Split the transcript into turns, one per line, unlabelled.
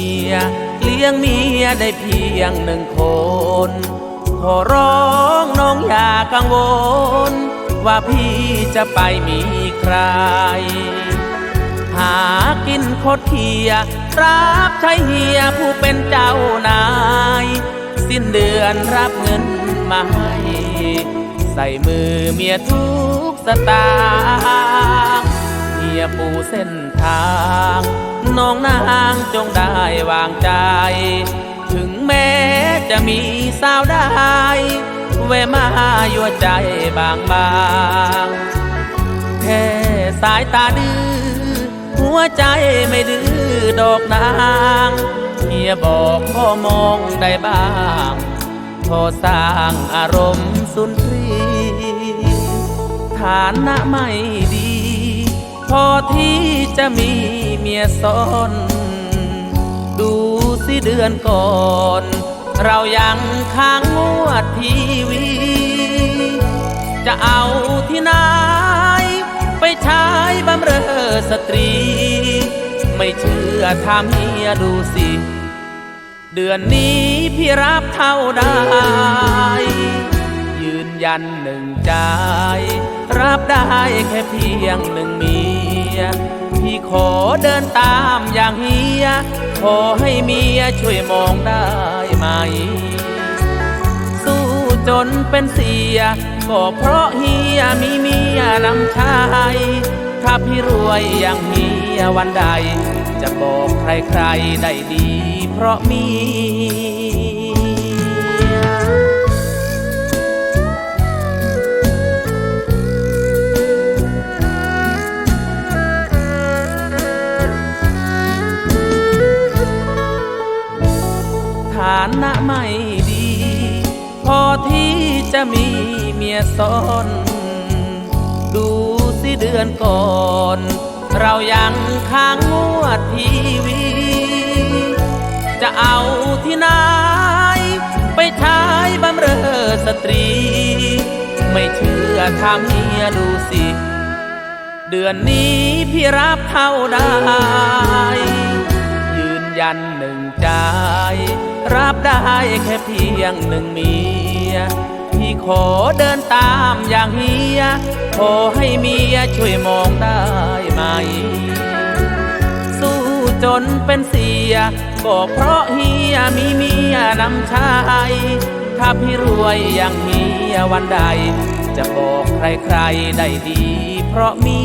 ียงเมียได้เพียงหนึ่งคน ขอร้องน้องอย่ากังวล ว่าพี่จะไปมีใคร หากินโคตรเทีย รับใช้เฮียผู้เป็นเจ้านาย สิ้นเดือนรับเงินมาให้ใส่มือเมียทุกสตางค์เฮียปูเส้นทาง องนางจงได้วางใจ ถึงแม้จะมีสาวได้แวมายั่วใจบางบางแค่สายตาดื้อหัวใจไม่ดื้อดอกนางเฮียบอกพ่อมองได้บ้างพอสร้างอารมณ์สุนทรีฐานะไม่ดี พอที่จะมีเมียซ้อน ดูสิเดือนก่อน เรายังค้างงวดทีวี จะเอาที่ไหนไปใช้บำเรอสตรี ไม่เชื่อถามเมียดูสิ เดือนนี้พี่รับเท่าได้ ยืนยันหนึ่งใจ รับได้แค่เพียงหนึ่งเมีย พี่ขอเดินตามอย่างเฮีย ขอให้เมียช่วยมองได้ไหม สู้จนเป็นเสีย ก็เพราะเฮียมีเมียนำชาย ถ้าพี่รวยอย่างเฮียวันใด จะบอกใครๆได้ดีเพราะมีานะไม่ดี พอที่จะมีเมียซ้อน ดูสิเดือนก่อน เรายังค้างงวดทีวี จะเอาที่ไหนไปใช้บำเรอสตรี ไม่เชื่อถามเมียดูสิ เดือนนี้พี่รับเท่าได้ รับได้แค่เพียงหนึ่งเมีย พี่ขอเดินตามอย่างเฮีย ขอให้เมียช่วยมองได้ไหม สู้จนเป็นเสีย ก็เพราะเฮียมีเมียนำชาย ถ้าพี่รวยอย่างเฮียวันใด จะบอกใครๆได้ดี เพราะเมี